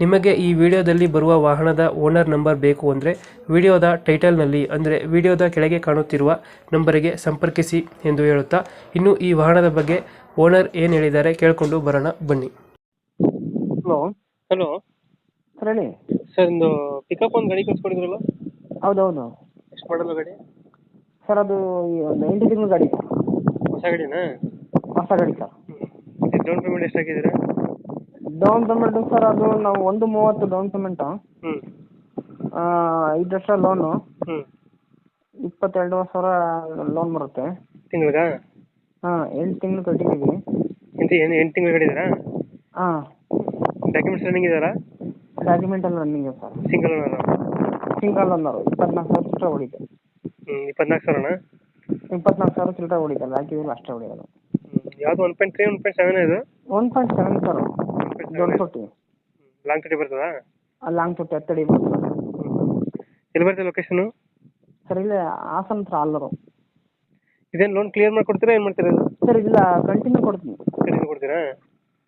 ನಿಮಗೆ ಈ ವಿಡಿಯೋದಲ್ಲಿ ಬರುವ ವಾಹನದ ಓನರ್ ನಂಬರ್ ಬೇಕು ಅಂದರೆ ವಿಡಿಯೋದ ಟೈಟಲ್ನಲ್ಲಿ ಅಂದರೆ ವಿಡಿಯೋದ ಕೆಳಗೆ ಕಾಣುತ್ತಿರುವ ನಂಬರಿಗೆ ಸಂಪರ್ಕಿಸಿ ಎಂದು ಹೇಳುತ್ತಾ ಇನ್ನು ಈ ವಾಹನದ ಬಗ್ಗೆ ಓನರ್ ಏನು ಹೇಳಿದ್ದಾರೆ ಕೇಳಿಕೊಂಡು ಬರೋಣ ಬನ್ನಿ. ಹಲೋ. ಹಲೋ. ಸರ್ ಹೇಳಿ. ಸರ್ ಒಂದು ಪಿಕಪ್ ಒಂದು ಗಾಡಿ ಕಳ್ಸ್ಕೊಡಿದ್ರಲ್ಲ? ಹೌದೌದು. ಎಷ್ಟು ಮಾಡಲ್ಲ ಗಾಡಿ? ಸರ್ ಅದು ಈ ಒಂದು ಎಂಟು ತಿಂಗಳ ಗಾಡಿ. ಹೊಸ ಗಾಡಿನಾ? ಹೊಸ ಗಾಡಿ ಸರ್. ಡೌನ್ ಪೇಮೆಂಟ್ ಎಷ್ಟು ಹಾಕಿದ್ದೀರಾ ಡೌನ್ ಪೇಮೆಂಟು ಸರ್ ಅದು ನಾವು ಒಂದು ಮೂವತ್ತು ಡೌನ್ ಪೇಮೆಂಟು ಹ್ಞೂ ಐದು ಲಕ್ಷ ಲೋನು ಹ್ಞೂ ಇಪ್ಪತ್ತೆರಡು ಸಾವಿರ ಲೋನ್ ಬರುತ್ತೆ. ತಿಂಗಳಿಗಾ? ಹಾಂ ಎಂಟು ತಿಂಗಳು ಕಟ್ಟಿದ್ದೀವಿ ಎಂಟು ಏನು ಎಂಟು ತಿಂಗಳು ಗಾಡಿ ಹಾ. ಡಾಕ್ಯುಮೆಂಟ್ಸ್ ರನ್ನಿಂಗ್ ಇದೆಯಲ್ಲ ಡಾಕ್ಯುಮೆಂಟ್ ಎಲ್ಲ running sir single owner single owner ಇಪ್ಪತ್ನಾಲ್ಕು ಸಾವಿರ ಚಿಲ್ಲರೆ ಹೊಡಿತೆ. ಹ್ಞೂ ಇಪ್ಪತ್ನಾಲ್ಕು ಸಾವಿರನಾ? ಇಪ್ಪತ್ನಾಲ್ಕು ಸಾವಿರ ಚಿಲ್ಲರೆ ಹೊಡಿತಲ್ಲ ಹಾಕಿದ್ದೀವಿ ಅಷ್ಟೇ ಹೊಡಿಯೋದು ಯಾವುದು one point three one point seven ಇದು? ಒನ್ ಪಾಯಿಂಟ್ ಸೆವೆನ್ ಸರ್ ದೊಡ್ಡ ತೊಟ್ಟಿ ಲಾಂಗ್ ತೊಟ್ಟಿ ಬರ್ತದಾ? ಲಾಂಗ್ ತೊಟ್ಟಿ ಹತ್ತಡಿ ಬರ್ತದೆ. ಎಲ್ಲಿ ಬರ್ತದೆ ಲೊಕೇಶನ್ ಸರ್ ಇಲ್ಲೇ ಹಾಸನ ಹತ್ರ ಅಲ್ಲರು ಇದೇನು ಲೋನ್ ಕ್ಲಿಯರ್ ಮಾಡ್ಕೊಡ್ತೀರಾ ಏನು ಮಾಡ್ತೀರಾ ಇದು? ಸರ್ ಇಲ್ಲ ಕಂಟಿನ್ಯೂ ಕೊಡ್ತೀನಿ. ಕಂಟಿನ್ಯೂ ಕೊಡ್ತೀರಾ?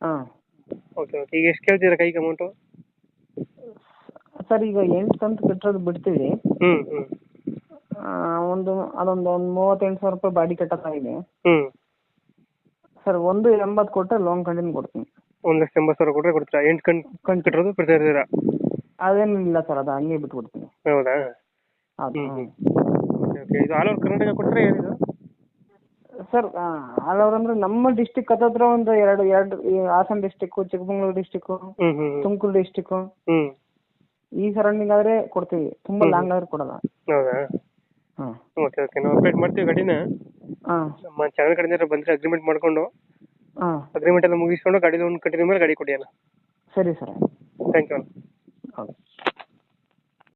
ಹಾಂ. ಓಕೆ ಓಕೆ ಈಗ ಎಷ್ಟು ಕೇಳ್ತೀರಾ ಕೈಗೆ ಅಮೌಂಟು ಸರ್ ಈಗ ಎಂಟು ಕಂತು ಕಟ್ಟೋದು ಬಿಡ್ತೀವಿ. ಹ್ಞೂ ಹ್ಞೂ ಆ, ಒಂದು ಅದೊಂದು ಒಂದು ಮೂವತ್ತೆಂಟು ಸಾವಿರ ರೂಪಾಯಿ ಬಾಡಿ ಕಟ್ಟೋಕ್ಕಾಗಿದೆ. ಹ್ಞೂ ಸರ್ ಒಂದು ಎಂಬತ್ತು ಕೊಟ್ಟರೆ ಲೋನ್ ಕಂಟಿನ್ಯೂ ಕೊಡ್ತೀನಿ. ಒಂದು ಲಕ್ಷ ಎಂಬತ್ತು ಸಾವಿರ ಕೊಟ್ಟರೆ ಕೊಡ್ತೀರಾ? ಎಂಟು ಕಣ್ ಬಿಡ್ತಾ ಇರ್ತೀರಾ? ಅದೇನಿಲ್ಲ ಸರ್ ಅದು ಹಂಗೆ ಬಿಟ್ಬಿಡ್ತೀನಿ. ಹೌದಾ? ಹೌದು ಹ್ಞೂ ಓಕೆ ಓಕೆ ಇದು ಆಲ್ ಓವರ್ ಕರ್ನಾಟಕ ಕೊಟ್ಟರೆ ಏನಿದು? ಸರ್ ಆಲ್ ಓವರ್ ಅಂದರೆ ನಮ್ಮ ಡಿಸ್ಟಿಕ್ ಹತ್ತತ್ರ ಒಂದು ಎರಡು ಎರಡು ಈ ಹಾಸನ ಡಿಸ್ಟಿಕ್ ಚಿಕ್ಕಮಗಳೂರು ಹ್ಞೂ ತುಮಕೂರು ಡಿಸ್ಟಿಕ್ ಹ್ಞೂ ಈ ಸರೌಂಡಿಂಗ್ ಆದ್ರೆ ಕೊಡ್ತೀವಿ. ತುಂಬಾ ಲಾಂಗ್ ಆದ್ರೆ ಕೊಡಲ್ಲ. ಹೌದಾ? ಹಾಂ ಓಕೆ ಓಕೆ ನಾವು ಅಪ್ಡೇಟ್ ಮಾಡ್ತೀವಿ ಗಾಡಿನ. ಹಾಂ. ನಮ್ಮ ಚಾನಲ್ ಕಡೆಯಿಂದ ಬಂದರೆ ಅಗ್ರಿಮೆಂಟ್ ಮಾಡ್ಕೊಂಡು. ಹಾಂ. ಅಗ್ರಿಮೆಂಟ್ ಎಲ್ಲ ಮುಗಿಸ್ಕೊಂಡು ಗಾಡಿ ಲೋನ್ ಕಟ್ಟಿದ ಮೇಲೆ ಗಾಡಿ ಕೊಡಿ ಅಲ್ಲ ಸರಿ ಸರ್ ಥ್ಯಾಂಕ್ ಯು